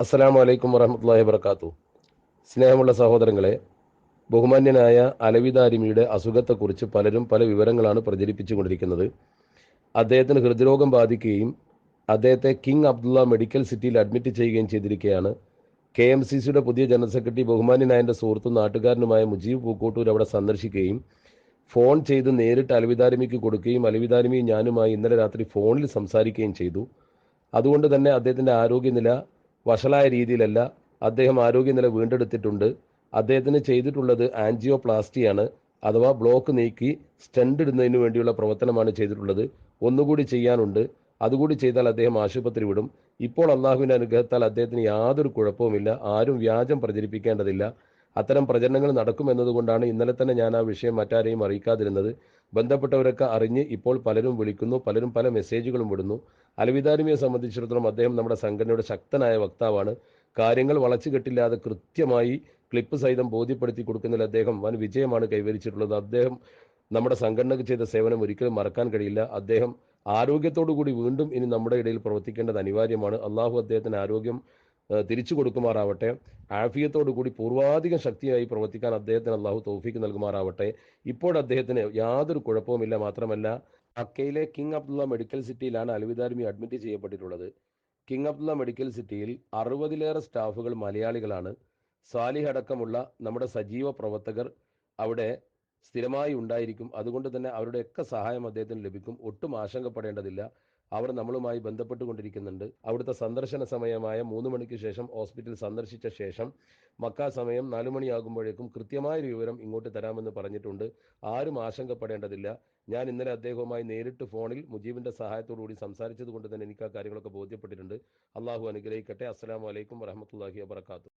അസ്സലാമു അലൈക്കും വറഹമത്തല്ലാഹി വർക്കാത്തു സ്നേഹമുള്ള സഹോദരങ്ങളെ ബഹുമാന്യനായ അലവിദാരിമിയുടെ അസുഖത്തെക്കുറിച്ച് പലരും പല വിവരങ്ങളാണ് പ്രചരിപ്പിച്ചുകൊണ്ടിരിക്കുന്നത്. അദ്ദേഹത്തിന് ഹൃദ്രോഗം ബാധിക്കുകയും അദ്ദേഹത്തെ കിങ് അബ്ദുള്ള മെഡിക്കൽ സിറ്റിയിൽ അഡ്മിറ്റ് ചെയ്യുകയും ചെയ്തിരിക്കുകയാണ്. കെ എം സി സിയുടെ പുതിയ ജനറൽ സെക്രട്ടറി ബഹുമാന്യനായ എന്റെ സുഹൃത്തും നാട്ടുകാരനുമായ മുജീബ് പൂക്കോട്ടൂർ അവിടെ സന്ദർശിക്കുകയും ഫോൺ ചെയ്ത് നേരിട്ട് അലവിദാരിമിക്ക് കൊടുക്കുകയും അലവിദാരിമി ഞാനുമായി ഇന്നലെ രാത്രി ഫോണിൽ സംസാരിക്കുകയും ചെയ്തു. അതുകൊണ്ട് തന്നെ അദ്ദേഹത്തിന്റെ ആരോഗ്യനില വഷളായ രീതിയിലല്ല അദ്ദേഹം ആരോഗ്യനില വീണ്ടെടുത്തിട്ടുണ്ട്. അദ്ദേഹത്തിന് ചെയ്തിട്ടുള്ളത് ആൻജിയോപ്ലാസ്റ്റിയാണ്. അഥവാ ബ്ലോക്ക് നീക്കി സ്റ്റെൻഡ് ഇടുന്നതിന് വേണ്ടിയുള്ള പ്രവർത്തനമാണ് ചെയ്തിട്ടുള്ളത്. ഒന്നുകൂടി ചെയ്യാനുണ്ട്. അതുകൂടി ചെയ്താൽ അദ്ദേഹം ആശുപത്രി വിടും. ഇപ്പോൾ അള്ളാഹുവിന്റെ അനുഗ്രഹത്താൽ അദ്ദേഹത്തിന് യാതൊരു കുഴപ്പവുമില്ല. ആരും വ്യാജം പ്രചരിപ്പിക്കേണ്ടതില്ല. അത്തരം പ്രചരണങ്ങൾ നടക്കുമെന്നതുകൊണ്ടാണ് ഇന്നലെ തന്നെ ഞാൻ ആ വിഷയം മറ്റാരെയും അറിയിക്കാതിരുന്നത്. ബന്ധപ്പെട്ടവരൊക്കെ അറിഞ്ഞ് ഇപ്പോൾ പലരും വിളിക്കുന്നു. പലരും പല മെസ്സേജുകളും വിടുന്നു. അലവിദാരിമിയെ സംബന്ധിച്ചിടത്തോളം അദ്ദേഹം നമ്മുടെ സംഘടനയുടെ ശക്തനായ വക്താവാണ്. കാര്യങ്ങൾ വളച്ചു കെട്ടില്ലാതെ കൃത്യമായി ക്ലിപ്പ് സഹിതം ബോധ്യപ്പെടുത്തി കൊടുക്കുന്നതിൽ അദ്ദേഹം വൻ വിജയമാണ് കൈവരിച്ചിട്ടുള്ളത്. അദ്ദേഹം നമ്മുടെ സംഘടനക്ക് ചെയ്ത സേവനം ഒരിക്കലും മറക്കാൻ കഴിയില്ല. അദ്ദേഹം ആരോഗ്യത്തോടു കൂടി വീണ്ടും ഇനി നമ്മുടെ ഇടയിൽ പ്രവർത്തിക്കേണ്ടത് അനിവാര്യമാണ്. അള്ളാഹു അദ്ദേഹത്തിന് ആരോഗ്യം തിരിച്ചു കൊടുക്കുമാറാവട്ടെ. ആഫിയത്തോടു കൂടി പൂർവാധികം ശക്തിയായി പ്രവർത്തിക്കാൻ അദ്ദേഹത്തിന് അള്ളാഹു തൗഫീക്ക് നൽകുമാറാവട്ടെ. ഇപ്പോൾ അദ്ദേഹത്തിന് യാതൊരു കുഴപ്പവുമില്ല. മാത്രമല്ല അക്കയിലെ കിങ് അബ്ദുള്ള മെഡിക്കൽ സിറ്റിയിലാണ് അൽവിദാർമി അഡ്മിറ്റ് ചെയ്യപ്പെട്ടിട്ടുള്ളത്. കിങ് അബ്ദുള്ള മെഡിക്കൽ സിറ്റിയിൽ അറുപതിലേറെ സ്റ്റാഫുകൾ മലയാളികളാണ്. സാലിഹ് അടക്കമുള്ള നമ്മുടെ സജീവ പ്രവർത്തകർ അവിടെ സ്ഥിരമായി ഉണ്ടായിരിക്കും. അതുകൊണ്ട് തന്നെ അവരുടെയൊക്കെ സഹായം അദ്ദേഹത്തിന് ലഭിക്കും. ഒട്ടും ആശങ്കപ്പെടേണ്ടതില്ല. അവർ നമ്മളുമായി ബന്ധപ്പെട്ടുകൊണ്ടിരിക്കുന്നുണ്ട്. അവിടുത്തെ സന്ദർശന സമയമായ മൂന്ന് മണിക്ക് ശേഷം ഹോസ്പിറ്റൽ സന്ദർശിച്ച ശേഷം മക്ക സമയം നാലു മണിയാകുമ്പോഴേക്കും കൃത്യമായ ഒരു വിവരം ഇങ്ങോട്ട് തരാമെന്ന് പറഞ്ഞിട്ടുണ്ട്. ആരും ആശങ്കപ്പെടേണ്ടതില്ല. ഞാൻ ഇന്നലെ അദ്ദേഹവുമായി നേരിട്ട് ഫോണിൽ മുജീബിന്റെ സഹായത്തോടു കൂടി സംസാരിച്ചത് കൊണ്ട് തന്നെ എനിക്ക് ആ കാര്യങ്ങളൊക്കെ ബോധ്യപ്പെട്ടിട്ടുണ്ട്. അള്ളാഹു അനുഗ്രഹിക്കട്ടെ. അസ്സലാമു വലൈക്കും വറഹമത്തല്ലാഹി വബർക്കാത്തു